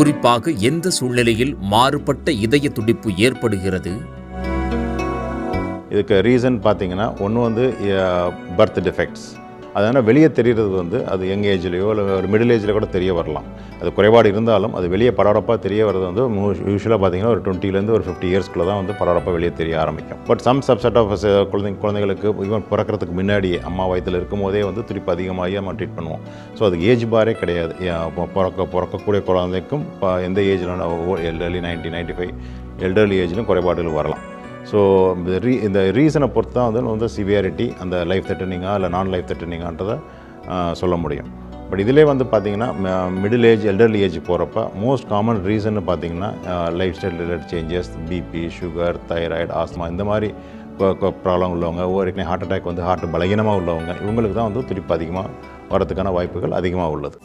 குறிப்பாக எந்த சூழ்நிலையில் மாறுபட்ட இதய துடிப்பு ஏற்படுகிறது? இதுக்கு ரீசன் பார்த்தீங்கன்னா ஒன்று வந்து பர்த் டிஃபெக்ட்ஸ் அதனால் வெளியே தெரிகிறது வந்து அது யங் ஏஜ்லேயோ இல்லை ஒரு மிடில் ஏஜில் கூட தெரிய வரலாம். அது குறைபாடு இருந்தாலும் அது வெளியே பரபரப்பாக தெரிய வர்றது வந்து யூஸ்வலாக பார்த்தீங்கன்னா ஒரு டுவெண்ட்டிலேருந்து ஒரு ஃபிஃப்டி இயர்ஸ்க்குள்ள தான் வந்து பரபரப்பாக வெளியே தெரிய ஆரம்பிக்கும். But some subset of uh, குழந்தைங்க குழந்தைங்களுக்கு ஈவன் பிறக்கிறதுக்கு முன்னாடியே அம்மா வயதில் இருக்கும் போதே வந்து துடிப்பு அதிகமாகி நம்ம ட்ரீட் பண்ணுவோம். ஸோ அது ஏஜ் பாரே கிடையாது. பிறக்க பிறக்கக்கூடிய குழந்தைக்கும் இப்போ எந்த ஏஜில் elderly ninety ninety five elderly ஏஜ்லையும் குறைபாடுகள் வரலாம். ஸோ இந்த ரீ இந்த ரீசனை பொறுத்து தான் வந்து வந்து சிவியாரிட்டி அந்த லைஃப் த்ரெட்டனிங்கா இல்லை நான் லைஃப் த்ரெட்டனிங்கான்றதை சொல்ல முடியும். பட் இதிலே வந்து பார்த்தீங்கன்னா மிடில் ஏஜ் எல்டர்லி ஏஜ் போகிறப்ப மோஸ்ட் காமன் ரீசன்னு பார்த்தீங்கன்னா lifestyle related changes BP sugar thyroid asthma இந்த மாதிரி ப்ராப்ளம் உள்ளவங்க ஏற்கனவே ஹார்ட் அட்டாக் வந்து ஹார்ட் பலகீனமாக உள்ளவங்க இவங்களுக்கு தான் வந்து துடிப்பு அதிகமாக வரதுக்கான வாய்ப்புகள் அதிகமாக உள்ளது.